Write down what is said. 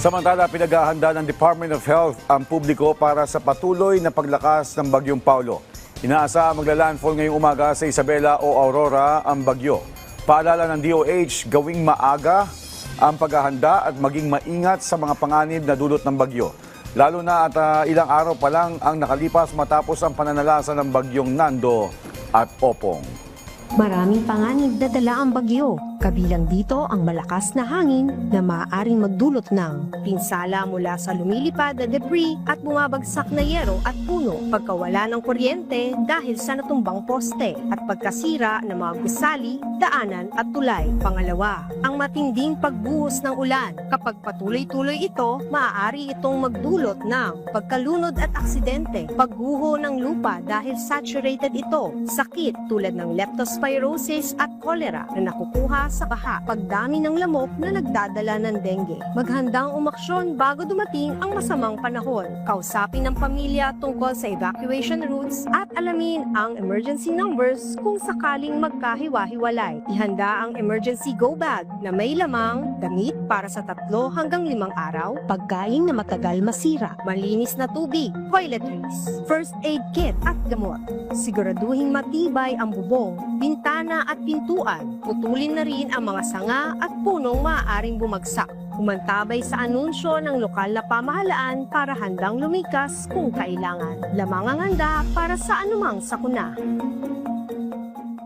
Samantala, pinaghahanda ng Department of Health ang publiko para sa patuloy na paglakas ng Bagyong Paulo. Inaasa maglalandfall ngayong umaga sa Isabela o Aurora ang bagyo. Paalala ng DOH gawing maaga ang paghahanda at maging maingat sa mga panganib na dulot ng bagyo. Lalo na at ah, ilang araw pa lang ang nakalipas matapos ang pananalasa ng bagyong Nando at Opong. Maraming panganib na dala ang bagyo. Kabilang dito ang malakas na hangin na maaaring magdulot ng pinsala mula sa lumilipad na debris at bumabagsak na yero at puno, pagkawala ng kuryente dahil sa natumbang poste at pagkasira ng mga gusali, daanan at tulay. Pangalawa, ang matinding pagbuhos ng ulan. Kapag patuloy-tuloy ito, maaari itong magdulot ng pagkalunod at aksidente, pagguho ng lupa dahil saturated ito, sakit tulad ng leptospirosis at cholera na nakukuha sa baha, pagdami ng lamok na nagdadala ng dengue. Maghandang umaksyon bago dumating ang masamang panahon. Kausapin ng pamilya tungkol sa evacuation routes at alamin ang emergency numbers kung sakaling magkahiwa-hiwalay. Ihanda ang emergency go bag na may lamang damit para sa tatlo hanggang limang araw, pagkain na matagal masira, malinis na tubig, toiletries, first aid kit at gamot. Siguraduhin matibay ang bubong, bintana at pintuan. Putulin na rin ang mga sanga at punong maaaring bumagsak. Umantabay sa anunsyo ng lokal na pamahalaan para handang lumikas kung kailangan. Lamang ang handa para sa anumang sakuna.